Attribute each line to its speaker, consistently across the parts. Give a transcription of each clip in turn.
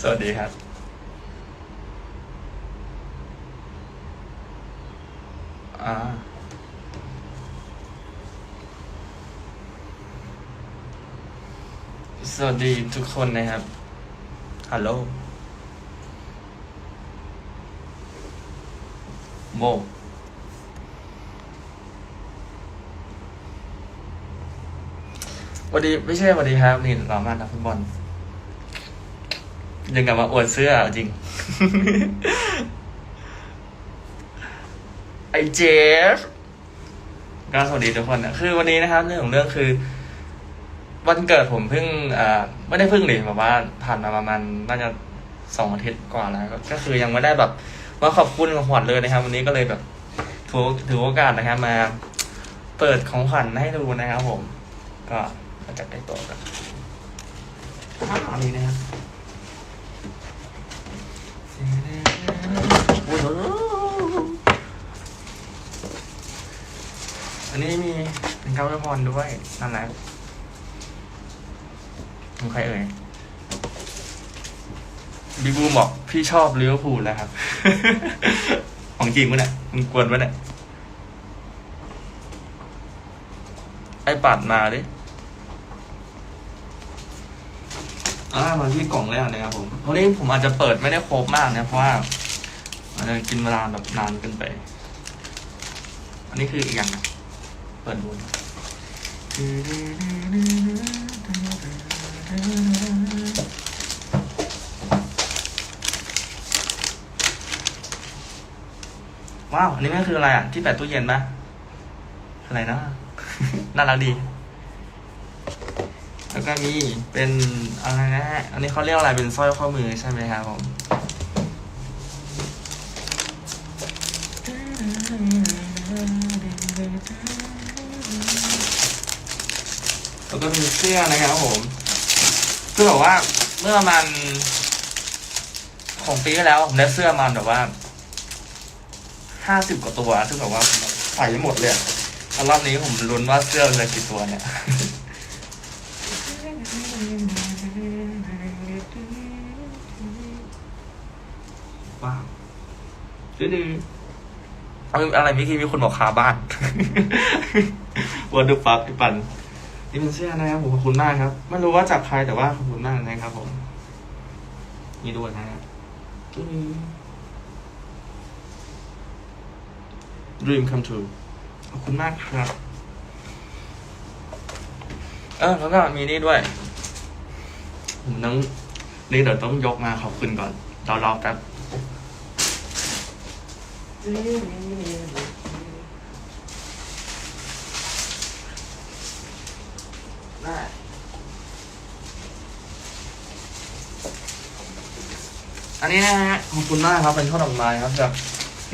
Speaker 1: สวัสดีครับ สวัสดีทุกคนนะครับ ฮัลโหล โมสวัสดีไม่ใช่สวัสดีครับ นี่เรามานักฟุตบอล ยังกลับมาอวดเสื้ออจริง ไอเจฟก็สวัสดีทุกคนนะคือวันนี้นะครับเรื่องของเรื่องคือ วันเกิดผมเพิ่งอ่าไม่ได้เพิ่งเลยแบบว่าผ่านมาประมาณน่าจะสองอาทิตย์กว่าแล้วก็ก็คือยังไม่ได้แบบมาขอบคุณของขวัญเลยนะครับ วันนี้ก็เลยแบบถือถือโอกาสนะครับมา เปิดของขวัญให้ดูนะครับผม ก็มาจับได้ตัวกันอันนี้นะครับอันนี้มีเป็นเก้าพรด้วยนั่นแหละ ของใครเอ่ยบีบูมบอกพี่ชอบลิเวอร์พูลแล้วครับ ของจริงปะเนี่ยมึงกวนปะเนี่ยไอปัดมาดิอ่ามาที่กล่องแรกนะครับผมวันนี้ผมอาจจะเปิดไม่ได้ครบมากนะเพราะว่าอาจจะกินเวลาแบบนานเกินไป อันนี้คืออีกอย่างนะเปิดดูนะ ว้าว อันนี้มันคืออะไรอะ ที่แปะตู้เย็นปะอะไรนะ น่ารักดี แล้วก็มีเป็นอะไรนะ อันนี้เขาเรียกอะไร เป็นสร้อยข้อมือใช่ไหมครับผม แล้วก็มีเสื้อนะครับผม คือแบบว่า เมื่อมันของปีที่แล้วผมได้เสื้อมันแบบว่าห้าสิบกว่าตัว ซึ่งแบบว่าใส่ไม่หมดเลยแล้วรอบนี้ผมลุ้นว่าเสื้อจะกี่ตัวเนี่ยว้าวดื้อๆอะไรเมื่อกี้มีคนบอกคาบ้านวันดูฟักพี่ปัน นี่เป็นเสื้อนะครับผมขอบคุณมากครับ ไม่รู้ว่าจากใครแต่ว่าขอบคุณมากนะครับผม นี่ด้วยนะฮะ Dream come true ขอบคุณมากครับ เออแล้วก็มีนี่ด้วย ผมต้องนี่เดี๋ยวต้องยกมาขอบคุณก่อนรอรอแป๊บ ได้อันนี้นะฮะขอบคุณมากครับเป็นช่อดอกไม้ครับจาก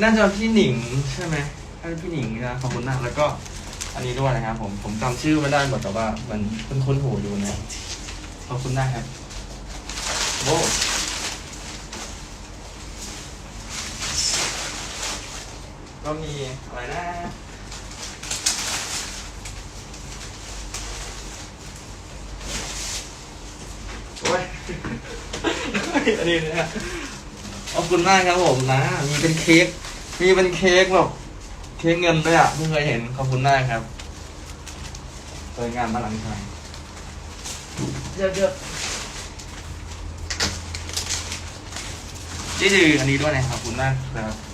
Speaker 1: น่าจะพี่หนิงใช่ไหมน่าจะพี่หนิงนะขอบคุณมากแล้วก็อันนี้ด้วยนะครับผมผมจำชื่อไม่ได้หมดแต่ว่ามันคุ้นคุ้นหูอยู่นะขอบคุณมากครับโอ้ก็มีอะไรนะ โอ้ย อันนี้นะขอบคุณมากครับผมนะ มีเป็นเค้ก มีเป็นเค้กแบบเค้กเงินด้วยอะเพิ่งเคยเห็น ขอบคุณมากครับสวยงามมากหลังชายเยอะเยอะนี่คืออันนี้ด้วยนะครับขอบคุณมากครับ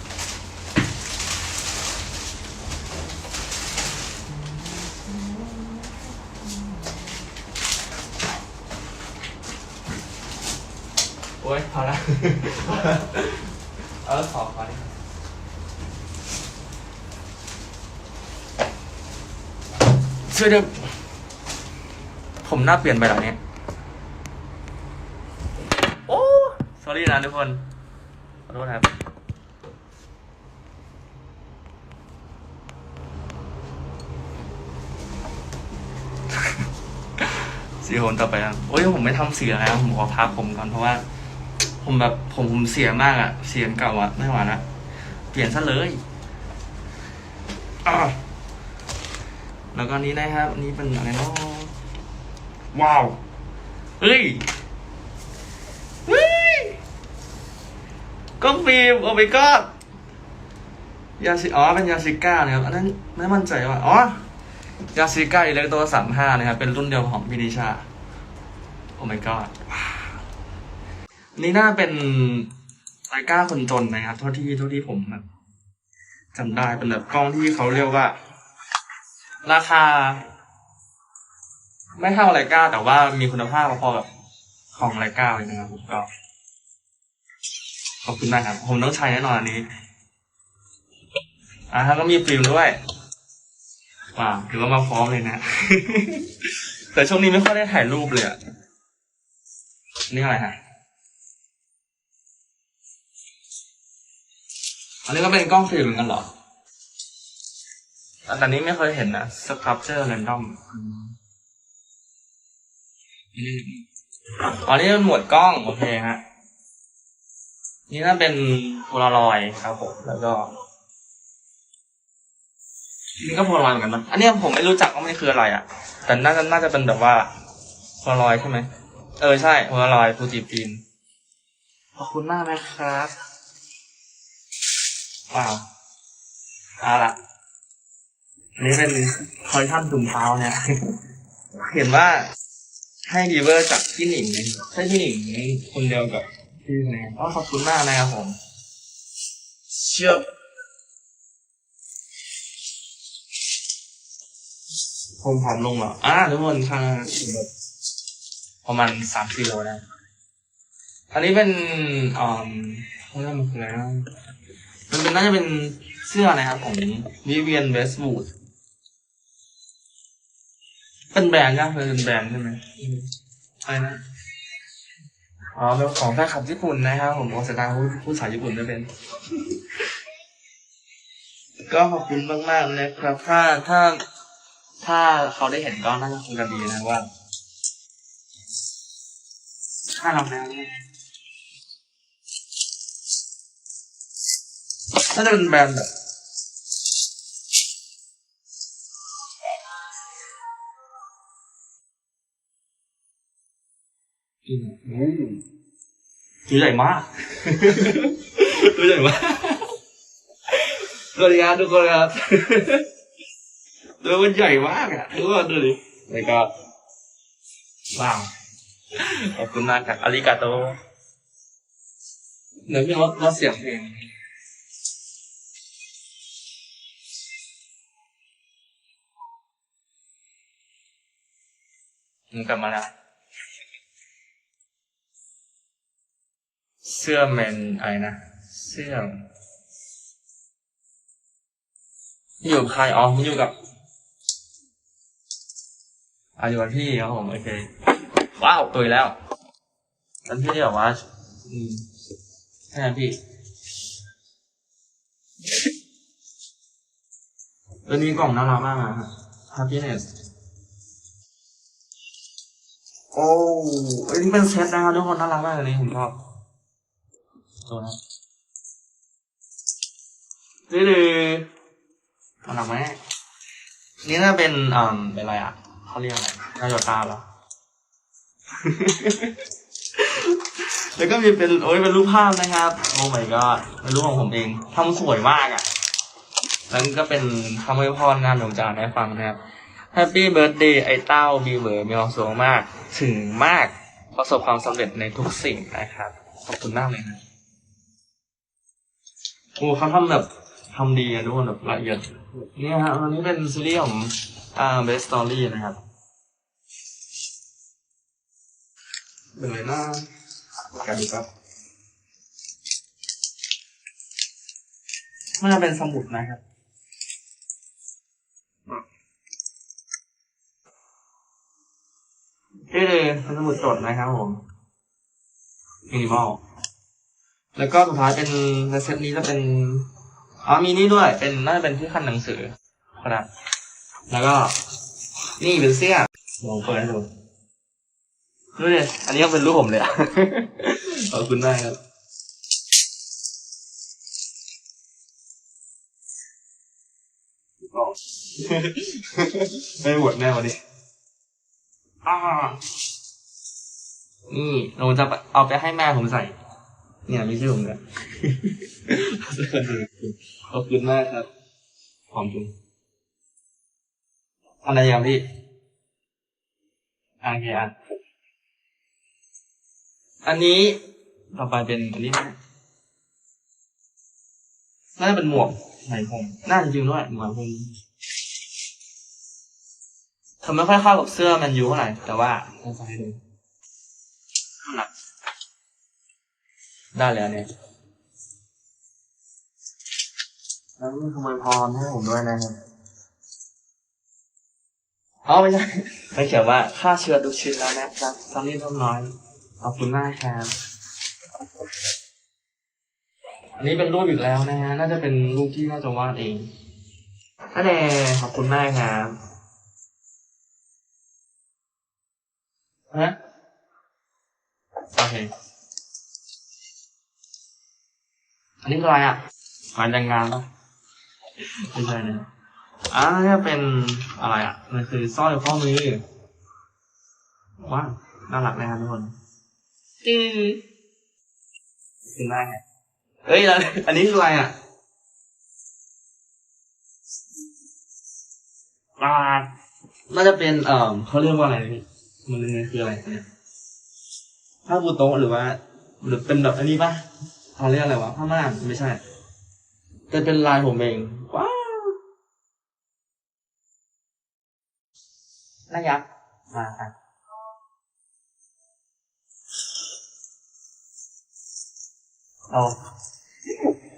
Speaker 1: อ้ยพอละเออขอขอดิช่วยเดี๋ยวผมหน้าเปลี่ยนไปเหรอเนี่ย โอ้สอรี่นะทุกคน ขอโทษครับสสีผมต่อไปอะโอ้ยผมไม่ทำสีแล้วนะผมขอพักผมก่อนเพราะว่า ผมแบบผมผมเสียมากอะเสียงเก่าอะไม่ไหวละเปลี่ยนซะเลยอะแล้วก็นี้นะครับอันนี้เป็นอะไรเนาะว้าวเฮ้ยเฮ้ยกล้องฟิล์มโอ้ my god ยาซิอ๋อเป็นยาซิก้านะครับอันนั้นไม่มั่นใจว่าอ๋อยาซิก้าอิเล็กโตสามห้านะครับเป็นรุ่นเดียวของพินิชาโอ้ my god ว้า นี่น่าเป็นไลก้าคนจนนะครับ เท่าที่เท่าที่ผมแบบจำได้เป็นแบบกล้องที่เขาเรียกว่า ราคา ไม่เท่าไลก้าแต่ว่ามีคุณภาพพอๆกับของไลก้าเลยนะครับผมก็ขอบคุณมากครับ ผมต้องใช้แน่นอนอันนี้อ่าแล้วก็มีฟิล์มด้วยว้าวถือว่ามาพร้อมเลยนะ แต่ช่วงนี้ไม่ค่อยได้ถ่ายรูปเลยอะนี่อะไรฮะ อันนี้ก็เป็นกล้องฟิล์มเหมือนกันเหรอแต่อันนี้ไม่เคยเห็นนะ Sculpture Random อันนี้เป็นหมวดกล้อง โอเคฮะ นี่น่าเป็นโพลารอยด์ครับผม แล้วก็นี่ก็โพลารอยด์เหมือนกันนะอันเนี้ยผมไม่รู้จักว่ามันคืออะไรอะ แต่น่าจะน่าจะเป็นแบบว่าโพลารอยด์ใช่ไหม เออใช่โพลารอยด์ฟูจิฟิล์มขอบคุณมากนะครับ ว้าวเอาละอันนี้เป็นคอลเลคชันถุงเท้าเนี่ย เห็นว่าให้ดีเวอร์จากพี่หนิงใช่พี่หนิงคนเดียวกับพี่แนนอ๋อขอบคุณมากนะครับผม เชื่อผมผอมลงเหรออ่าทุกคนค่ะแบบประมาณสามกิโลนะ อันนี้เป็นอ่าเขาเรียกมันคืออะไรนะ มันเป็นน่าจะเป็นเสื้อนะครับของวิเวียนเวสต์วูดเป็นแบรนด์ยังเป็นแบรนด์ใช่ไหมอะไรนะอ๋อเป็นของแฟนคลับญี่ปุ่นนะครับผมโอสตาพูดพูดภาษาญี่ปุ่นไม่เป็น ก็ขอบคุณมากๆนะครับ ถ้าถ้า ถ้าเขาได้เห็นก็น่าจะคงจะดีนะว่าถ้าเราแนะ น่าจะเป็นแบรนด์แบบอืมอืมตัวใหญ่มาก ตัวใหญ่มากสวัสดีครับทุกคนครับตัวมันใหญ่มากอะทุกคนดูดิแล้วก็ว้าวขอบคุณมากครับอาริกาโตเดี๋ยวพี่ลดลดเสียงเพลง มกลับมาแล้ว เสื้อแมนอะไรนะ เสื้ออยู่กับใครอ๋อมันอยู่กับอะอยู่กับพี่ครับผมโอเคว้าวตุยแล้วตอนพี่ที่บอกว่าอืมใช่ไหมพี่วันนี้กล่องน่ารักมากนะฮะ happiness โอ้อันนี้เป็นเซตนะครับทุกคนน่ารักมากเลยผมชอบดูนะดื้อๆน่ารักไหมนี่น่าเป็นอ่าเป็นอะไรอะเขาเรียกอะไรนาโยตาเหรอ แล้วก็มีเป็นโอ้ยเป็นรูปภาพนะครับโอ้ my god เป็นรูปของผมเองทำสวยมากอะแล้วก็เป็นคำอวยพรงานของจานให้ฟังนะครับ Happy Birthday ไอ้เต้าบีเบอร์มีความสุขมาก ถึงมากประสบความสำเร็จในทุกสิ่งนะครับ ขอบคุณมากเลยนะโอ้เขาทำแบบทำดีอะทุกคนแบบละเอียดเนี่ยฮะอันนี้เป็นซีรีส์ของอ่า Best Story นะครับเป็นไรนะกันดูครับน่าจะเป็นสมุดนะครับ นี่เลยเป็น สมุดจดนะครับผมมินิมอลแล้วก็สุดท้ายเป็นในเซตนี้จะเป็นอ๋อมีนี่ด้วย เป็นน่าจะเป็นที่ขั้นหนังสือครับแล้วก็นี่เป็นเสื้อลองเปิดให้ดูดูดิอันนี้ก็เป็นรูปผมเลยอะขอบคุณมากครับไม่หวดแน่วันนี้อ่า นี่เราจะเอาไปให้แม่ผมใส่ เนี่ยมีชื่อผมเลยขอบคุณมากครับ ขอบคุณอะไรอย่างพี่อ่าโอเคอะอันนี้ต่อไปเป็นอันนี้นะน่าจะเป็นหมวกไหมพรมน่าจะจริงด้วยหมวกพรมทำไม่ค่อยเข้ากับเสื้อแมนยูเท่าไหร่แต่ว่าเอาใส่ให้ดูหนักได้เลยอันเนี้ยแล้วมีขโมยพรให้ผมด้วยนะครับอ๋อไม่ใช่ไม่เขียนว่าค่าเชื้อทุกชิ้นแล้วนะครับทำนี่ทำน้อย ขอบคุณมากครับ อันนี้เป็นรูปอีกแล้วนะฮะ น่าจะเป็นรูปที่น่าจะวาดเองอันแน่ขอบคุณมากครับ ฮะ โอเค อันนี้คืออะไรอะงานแต่งงานปะไม่ใช่นะอ่านี่เป็นอะไรอะ มันคือสร้อยข้อมือว้าวน่ารักนะครับทุกคนจื้อขอบคุณมากครับเอ้ยแล้วอันนี้คืออะไรอะอ่าน่าจะเป็น เอ่อเขาเรียกว่าอะไรนะพี่มันคืออะไรเนี่ย ผ้าปูโต๊ะหรือว่า หรือเป็นแบบอันนี้ปะเขาเรียกอะไรวะผ้าม่านไม่ใช่แต่เป็นลายผมเองว้าวน่ายักษ์มาครับเอา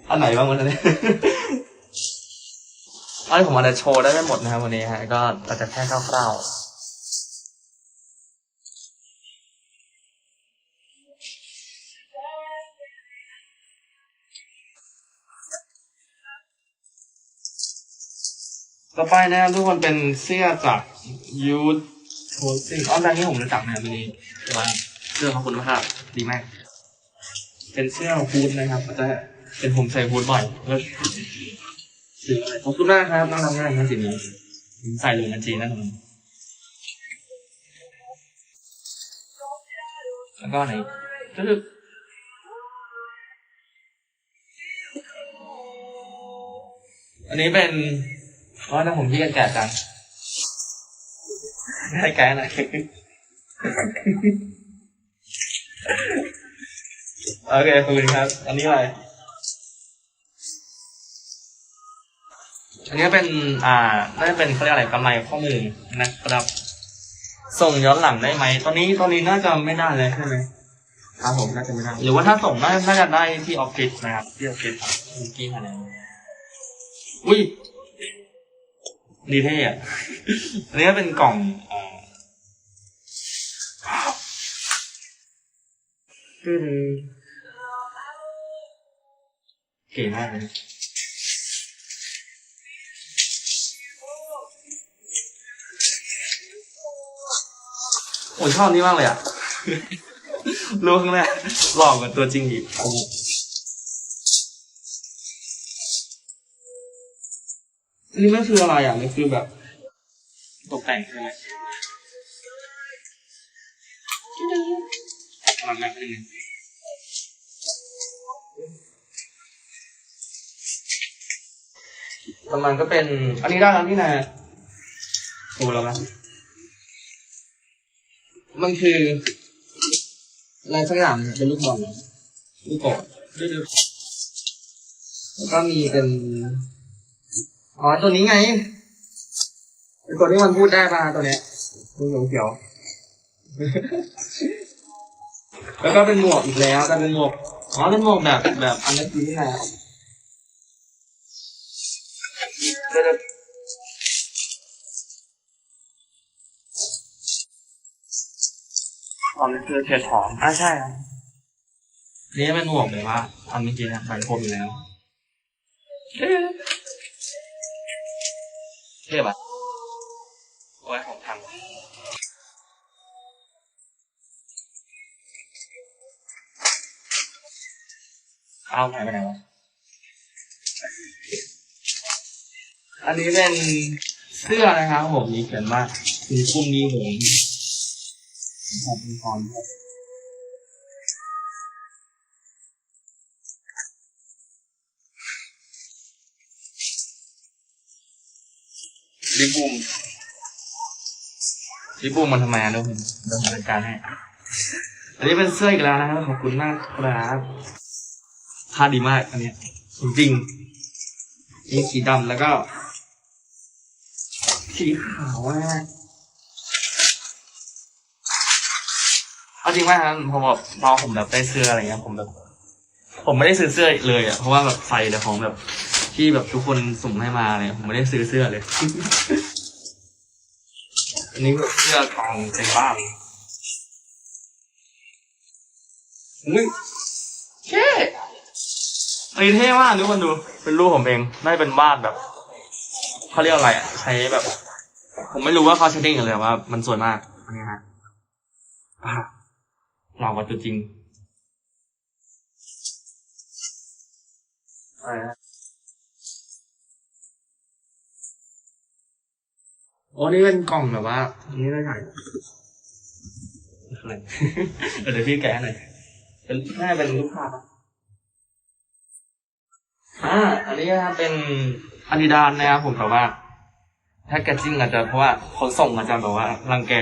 Speaker 1: อันไหนบ้างวันนี้อันนี้ผมอาจจะโชว์ได้ไม่หมดนะครับวันนี้ฮะ ก็อาจจะแค่คร่าวๆ ต่อไปนะครับทุกคนเป็นเสื้อจากยูทโทซิ่งอ๋อแบรนด์นี้ผมรู้จักนะครับนี้ว่าเสื้อของคุณภาพดีมาก เป็นเสื้อฮูดนะครับจะเป็นผมใส่ฮูดบ่อยแล้วสีอะไรขอบคุณมากครับน่ารักมากนะสีนี้ใส่ลงบัญชีแน่นอนแล้วก็ไหนก็คืออันนี้เป็น อ๋อแต่ผมที่กันแก่จังให้แก่หน่อยโอเคขอบคุณครับ อันนี้อะไรอันนี้เป็น อ่าน่าจะเป็นเขาเรียกอะไรกำไรข้อมือนะครับ ส่งย้อนหลังได้ไหม ตอนนี้ ตอนนี้น่าจะไม่ได้เลยใช่ไหมครับผมน่าจะไม่ได้ หรือว่าถ้าส่งน่าน่าจะได้ที่ออฟฟิศนะครับ ที่ออฟฟิศครับเมื่อกี้คะแนนอุ้ย ดีเท่อะอันนี้ก็เป็นกล่องอ่าตึ้งเก๋มากเลยโอ้ชอบนี่มากเลยอะรู้ข้างแรกหลอกกว่าตัวจริงอีก อ้โหอันนี้มันคืออะไรอะมันคือแบบตกแต่งใช่ไหมมันแบบนึงประมาณก็เป็น อันนี้ได้แล้วนี่นะโอ้แล้วนะมันคืออะไรสักอย่างเนี่ยเป็นลูกบอลเหรอลูกโป่งแล้วก็มีเป็น อ๋อตัวนี้ไงเป็นตัวที่มันพูดได้ป่ะตัวเนี้ยตัวเขียวๆแล้วก็เป็นหมวกอีกแล้วแต่เป็นหมวกอ๋อเป็นหมวกแบบแบบอันนี้คือที่ไหนอะเดี๋ยวๆอ๋อนี่คือเทียหอมอ่าใช่ครับอันนี่เป็นหมวกแบบว่าอันเมื่อกี้เนี่ยใส่ผมอยู่แล้ว เรียบอะโอ้ยผมทำเอาหายไปไหนวะ อันนี้เป็นเสื้อนะครับผมมีเขียนว่ามีคุ้มนี้ผมขอบคุณครด้ บลิบูมลิบูมมันทำไมอะเดี๋ยวผมเดี๋ยวผมจัดการให้ อันนี้เป็นเสื้ออีกแล้วนะครับขอบคุณมากครับผ้าดีมากอันเนี้ยจริงๆนี่สีดำแล้วก็ สีขาวมากเอาจริงว่าครับพอแบบพอผมแบบได้เสื้ออะไรเงี้ยผมแบบ ผมไม่ได้ซื้อเสื้อเลยอะเพราะว่าแบบใส่แต่ของแบบ ที่แบบทุกคนส่งให้มาเลยผมไม่ได้ซื้อเสื้อเลย อันนี้แบบเสื้อของเจบ้านอุ้ยเท่เอ้เท่มากทุกคนดู เป็นรูปผมเองได้เป็นวาดแบบเขาเรียกอะไรอะใช้แบบ ผมไม่รู้ว่าเขาใช้ได้ยังไงเลยว่า มันสวยมากอันนี้ฮะอะหล่อกว่าตัวจริงอะไรนะ โอ้นี่เป็นกล่องแบบว่าอันนี่ได้ถ่ายอะไรเดี๋ยวพี่แกะหน่อยเป็นน่าเป็นรูปภาพอะอ่า อันนี้นะครับเป็นอาดิดานนะครับผมแต่ว่าถ้าแกจิ้งอาจจะเพราะว่าขนส่งอาจจะแบบว่ารังแก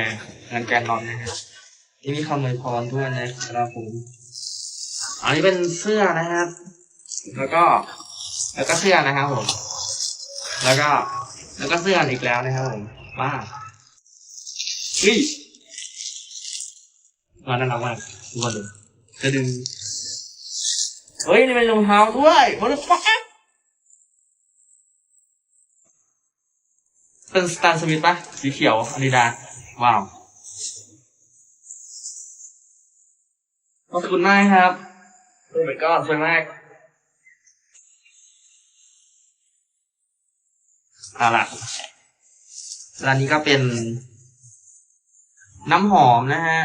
Speaker 1: รังแกนอนนะครับนี่มีคำอวยพรด้วยนะครับผม อันนี้เป็นเสื้อนะครับ แล้วก็ แล้วก็เสื้อนะครับผม แล้วก็ แล้วก็เสื้ออีกแล้วนะครับผม ว้าเฮ้ยงานน่ารักมากทุกคนดูจะดึงเฮ้ยนี่เป็นรองเท้าด้วยบนฟ้าเป็นสแตนสมิธปะสีเขียวอาดิดาสว้าวขอบคุณมากครับโอ้ my god สวยมากเอาล่ะ ร้านนี้ก็เป็นน้ำหอมนะฮะ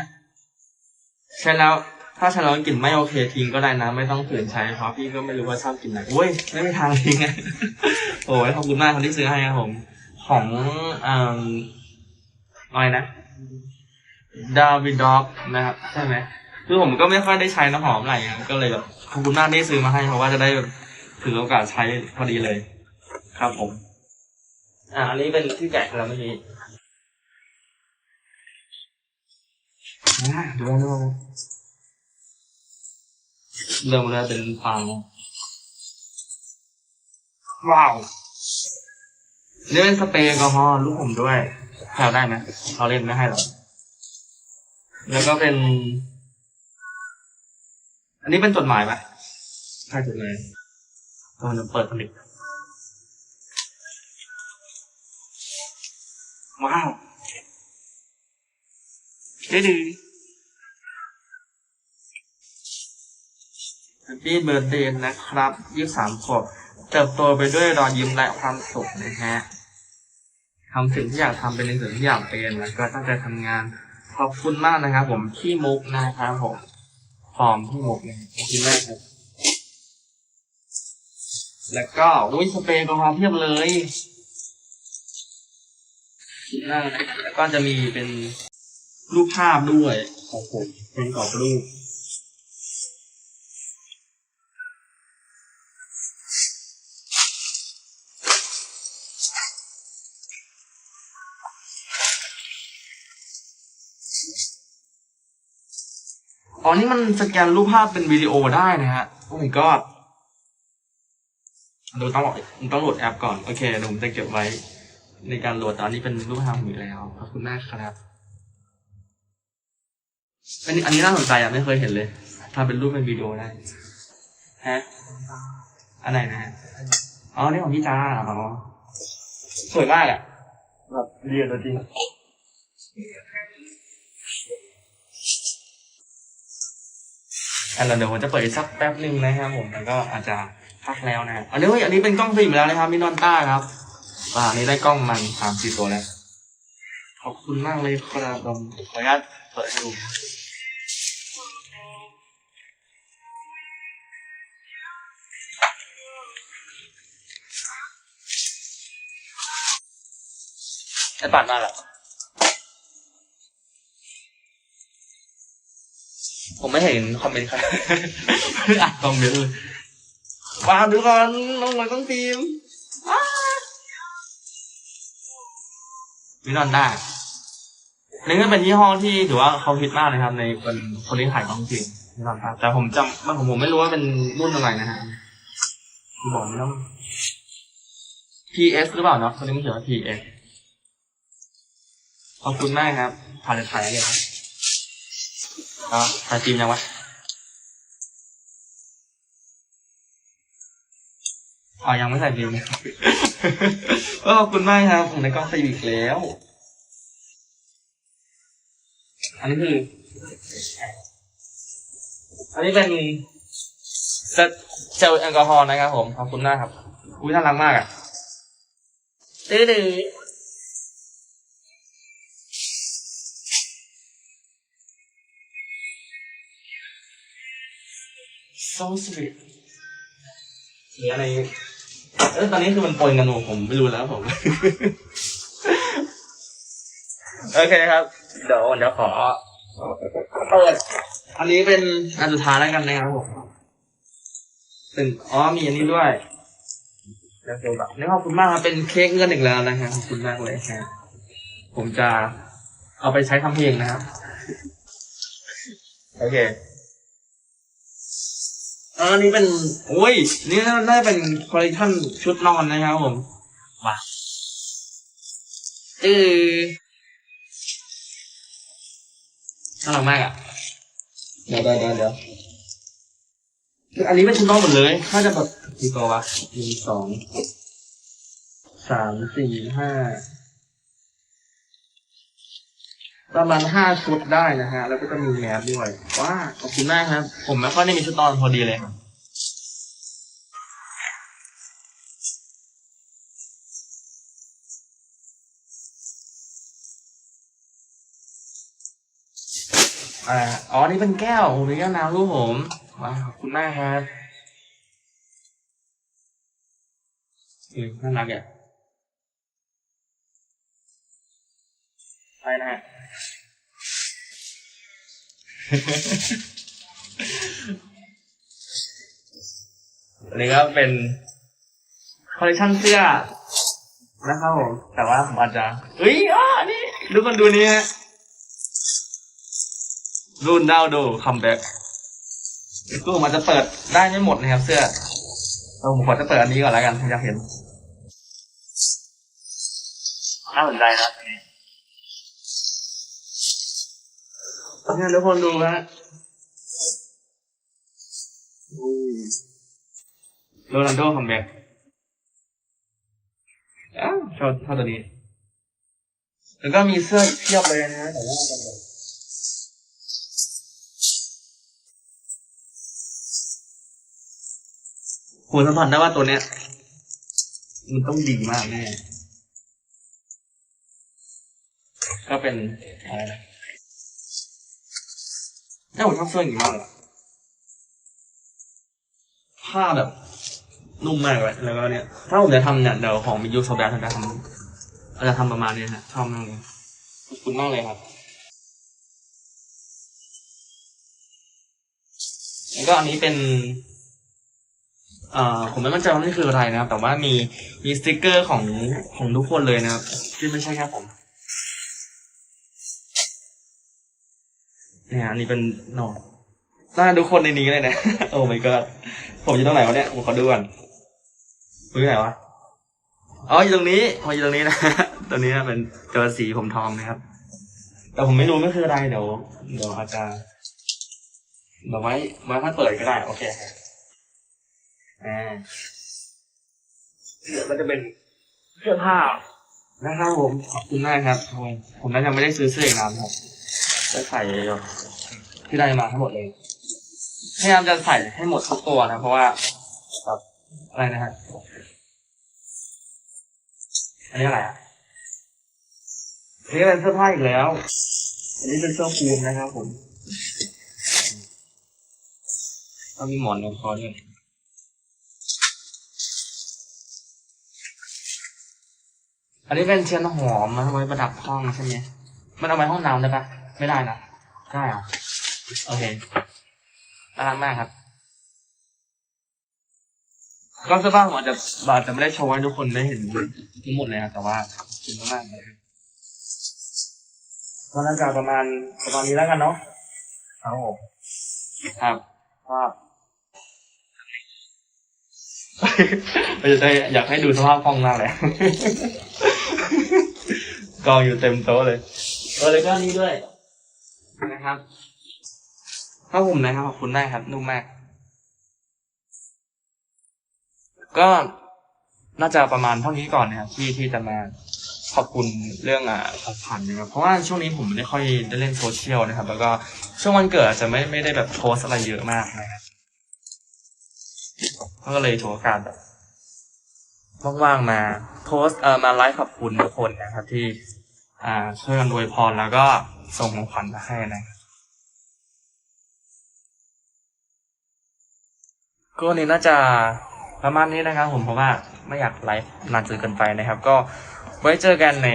Speaker 1: ใช้แล้ว ถ้าใช้แล้วกลิ่นไม่โอเคทิ้งก็ได้นะ ไม่ต้องฝืนใช้เพราะพี่ก็ไม่รู้ว่าชอบกลิ่นไหนอุ้ยไม่มีทางทิ้งไงโอ้ยขอบคุณมากคนที่ซื้อให้ครับผม ของอ่าอะไรนะดาวิดอกนะครับใช่ไหมคือผมก็ไม่ค่อยได้ใช้น้ำหอมอะไรก็เลยแบบขอบคุณมากที่ซื้อมาให้เพราะว่าจะได้แบบถือโอกาสใช้พอดีเลย ครับผม อ่าอันนี้เป็นที่แกะแล้วเมื่อกี้อ่าดูดูเริ่มแล้วเป็นฟางว้าวนี่เป็นสเปรย์แอลกอฮอล์ลูกผมด้วยแถวได้ไหมเขาเล่นไม่ให้หรอกแล้วก็เป็น อันนี้เป็นจดหมายไหมใช่จดหมายตอนจะเปิดผลิต ว้าวเจ๊ดีแฮปปี้เบิร์เดย์นะครับยี่สามขวบเติบโตไปด้วยรอยยิ้มและความสุขนะฮะทำสิ่งที่อยากทำเป็นในสิ่งที่อยากเป็นแล้วก็ตั้งใจทำงาน ขอบคุณมากนะครับผมพี่มุกนะครับผมฟอมพี่มุกนะขอบคุณมากครับแล้วก็อุ้ยสเปรย์แอลกอฮอเพียบเลย น่าแล้วก็จะมีเป็นรูปภาพด้วยของผมเป็นกรอบรูปอ๋อนี่มันสแกนรูปภาพเป็นวิดีโอได้นะฮะ โอ้ my god ดูต้องต้องโหลดแอปก่อน โอเคเดี๋ยวผมจะเก็บไว้ ในการโหลดตอนนี้เป็นรูปภาพผมอยู่แล้วขอบคุณมากครับอันนี้อันนี้น่าสนใจอะไม่เคยเห็นเลยทำเป็นรูปเป็นวิดีโอได้ฮะอันไหนนะฮะอ๋อนี่ของพี่จ้าอ๋อสวยมากอะแบบเรียนตัวจริงอันนั้นเดี๋ยวผมจะเปิดอีกสักแป๊บหนึ่งนะครับผมแล้วก็อาจจะพักแล้วนะอันนี้เฮ้ยอันนี้เป็นกล้องฟิล์มแล้วนะครับมินอนต้าครับ อ่า นี่ได้กล้องมันสามสี่ตัวแล้ว ขอบคุณมากเลยครับดอมขออนุญาตเปิดให้ดูจะปัดมาหรอผมไม่เห็นคอมเมนต์ครับอ่านคอมเมนต์เลยว้าวดูก่อนน้องหน่อยต้องทีม วินอนได้นี่ก็เป็นยี่ห้อที่ถือว่าเขาฮิตมากนะครับ ในคนคนที่ขายกล้องจริงวินอนครับแต่ผมจำมันผมผมไม่รู้ว่าเป็นรุ่นอะไรนะฮะที่บอกไม่ต้อง PS หรือเปล่าเนาะคนนี้ไม่เขียนว่า PS ขอบคุณมากครับผ่านถ่ายเลยครับอ๋อถ่ายจีมยังวะ อ๋อยังไม่ใส่ฟิล์มเออขอบคุณมากครับ ผมในกล้องซีวิกแล้ว อันนี้คืออันนี้เป็นเซตเจลแอลกอฮอล์นะครับ ผมขอบคุณมากครับอุ้ยน่ารักมากอะดื้อดื้อ so sweet สีอะไร เออตอนนี้คือมันปนกันหมดผมไม่รู้แล้วผม โอเคครับ เดี๋ยวเดี๋ยวขอเปิดอันนี้เป็นอันสุดท้ายแล้วกันนะครับผมซึ่งอ๋อมีอันนี้ด้วยเดี๋ยวดูแบบนี่ขอบคุณมากครับเป็นเค้กเงินอีกแล้วนะฮะขอบคุณมากเลยฮะผมจะเอาไปใช้ทำเพลงนะครับ โอเค อันนี้เป็นโอ้ย นี่น่าจะเป็นคอลเลคชันชุดนอนนะครับผมมาเออน่ารักมากอะเดี๋ยวเดี๋ยวเดี๋ยวเดี๋ยวคืออันนี้เป็นชุดนอนหมดเลยน่าจะแบบกี่ตัววะหนึ่งสองสามสี่ห้า ประมาณห้าชุดได้นะฮะ แล้วก็จะมีแมสด้วย ว้าขอบคุณมากครับ ผมไม่ค่อยได้มีชุดนอนพอดีเลยครับอ่าอ๋อ นี่เป็นแก้วโอ้เป็นแก้วน้ำรูปผมว้าวขอบคุณมากครับอืมน่ารักอะไปนะฮะ อันนี้ก็เป็นคอลเลคชันเสื้อนะครับผม แต่ว่าผมอาจจะเฮ้ยอะนี่ดูกันดูนี้ฮะรุ่นดาวดูคัมแบ็กก็มันจะเปิดได้ไม่หมดนะครับเสื้อเราผมขอจะเปิดอันนี้ก่อนแล้วกันผมอยากเห็นน่าสนใจนะ เนี่ยทุกคนดูฮะโรนัลโดคัมแบ็กอ้าวชอบชอบตัวนี้ แล้วก็มีเสื้อเทียบเลยนะแต่ว่ามันแบบคุณสัมผัสได้ว่าตัวเนี้ย มันต้องดีมากแน่ก็เป็นอะไรนะ น่าผมชอบเสื้ออย่างนี้มากอะผ้าแบบนุ่มมากเลยแล้วก็เนี่ยถ้าผมจะทำเนี่ยเดี๋ยวของมิยูโซดาทำจะทำเราจะทำประมาณนี้ฮะชอบมากเลยขอบคุณมากเลยครับแล้วก็อันนี้เป็นเอ่อผมไม่มั่นใจว่านี่คืออะไรนะครับ แต่ว่ามีมีสติกเกอร์ของของทุกคนเลยนะครับที่ไม่ใช่แค่ผม เนี่ยอันนี้เป็นนตหน้าทุกคนในนี้เลยนะ โอ้ my god ผมอยู่ตรงไหนวะเนี่ย ผมขอดูก่อนอยู่ไหนวะ อ๋อ อยู่ตรงนี้อ๋อยู่ตรงนี้นะ ตัวนี้เป็นตัวสีผมทองนะครับ แต่ผมไม่รู้มันคืออะไรเดี๋ยวเดี๋ยวอาจจะเดี๋ยวไว้ไว้ถ้าเปิดก็ได้ โอเค อ่าเดี๋ยวมันจะเป็นเสื้อผ้านะครับผม ขอบคุณมากครับ ผมผมน่าจะไม่ได้ซื้อเสื้ออีกนานครับจะใส่แบบ ที่ได้มาทั้งหมดเลยพยายามจะใส่ให้หมดทุกตัวนะ เพราะว่าแบบอะไรนะฮะอันนี้อะไรอะอันนี้เป็นเสื้อผ้าอีกแล้ว อันนี้เป็นเสื้อคลุมนะครับผมต้องมีหมอนรองคอด้วยอันนี้เป็นเทียนหอมนะไว้ประดับห้องใช่ไหมมันเอาไว้ห้องน้ำได้ปะไม่ได้นะได้เหรอ โอเคน่ารักมากครับ ก็เสื้อผ้าผมอาจจะอาจจะไม่ได้โชว์ให้ทุกคนได้เห็นทั้งหมดเลยนะแต่ว่าขอบคุณมากเลยวันอากาศประมาณประมาณนี้แล้วกันเนาะครับผมครับก็เราจะได้อยากให้ดูสภาพห้องมากเลยกองอยู่เต็มโต๊ะเลยเออเลยก็นี่ด้วยนะครับ ผ้าห่มนะครับขอบคุณมากครับ นุ่มมาก ก็น่าจะประมาณเท่านี้ก่อนนะครับ ที่ที่จะมาขอบคุณเรื่องอ่าของขวัญนะครับเพราะว่าช่วงนี้ผมไม่ค่อยได้เล่นโซเชียลนะครับ แล้วก็ช่วงวันเกิดอาจจะไม่ไม่ได้แบบโพสอะไรเยอะมากนะครับก็เลยถือโอกาสแบบว่างๆมาโพสเอ่อมาไลฟ์ขอบคุณทุกคนนะครับ ที่ อ่าช่วยกันอวยพรแล้วก็ส่งของขวัญมาให้นะครับ ก็นนี้น่าจะประมาณนี้นะครับ ผมเพราะว่าไม่อยากไลฟ์นานจนเกินไปนะครับ ก็ไว้เจอกันใน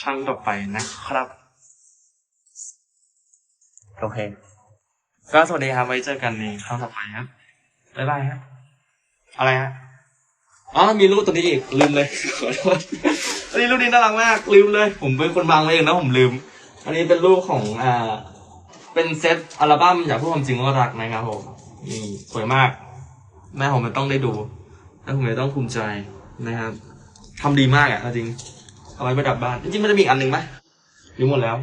Speaker 1: ครั้งต่อไปนะครับ โอเค ก็สวัสดีครับไว้เจอกันในครั้งต่อไปครับบ๊ายบายครับอะไรฮะอ๋อมีรูปตัวนี้อีกลืมเลยขอโทษอันนี้รูปนี้น่ารักมากลืมเลย ผมเป็นคนวางไว้เองนะผมลืม อันนี้เป็นรูปของอ่าเป็นเซตอัลบั้มอยากพูดความจริงว่ารักนะครับผมนี่สวยมาก แม่ผมมันต้องได้ดู แล้วผมจะต้องภูมิใจนะครับทำดีมากอะจริง เอาไว้ประดับบ้าน จริงๆมันจะมีอีกอันหนึ่งไหมหรือหมดแล้ว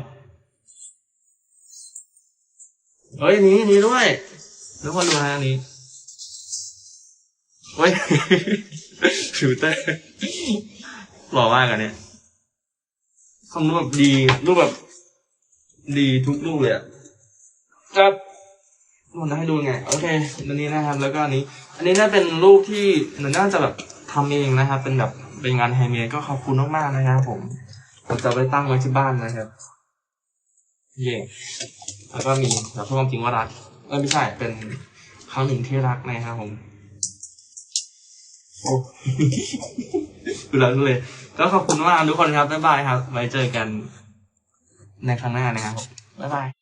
Speaker 1: เฮ้ยนี้นี้ด้วยทุกคนดูนะอันนี้เฮ้ยฟิลเตอร์หล่อมากอันเนี้ยทำรูปแบบดี รูปแบบ ดีทุกรูปเลยอะครับ มันให้ดูไง โอเคอันนี้นะครับ แล้วก็อันนี้ อันนี้น่าเป็นรูปที่น่าจะแบบทำเองนะครับ เป็นแบบเป็นงานแฮนด์เมดก็ขอบคุณมากๆนะครับผมผมจะไปตั้งไว้ที่บ้านนะครับ เย่แล้วก็มีแบบพูดความจริงว่ารักเออไม่ใช่เป็นครั้งหนึ่งที่รักนะครับผม โอ้ดูแล้วเลย ก็ขอบคุณมากทุกคนครับบ๊ายบายครับ ไว้เจอกันในครั้งหน้านะครับบ๊ายบาย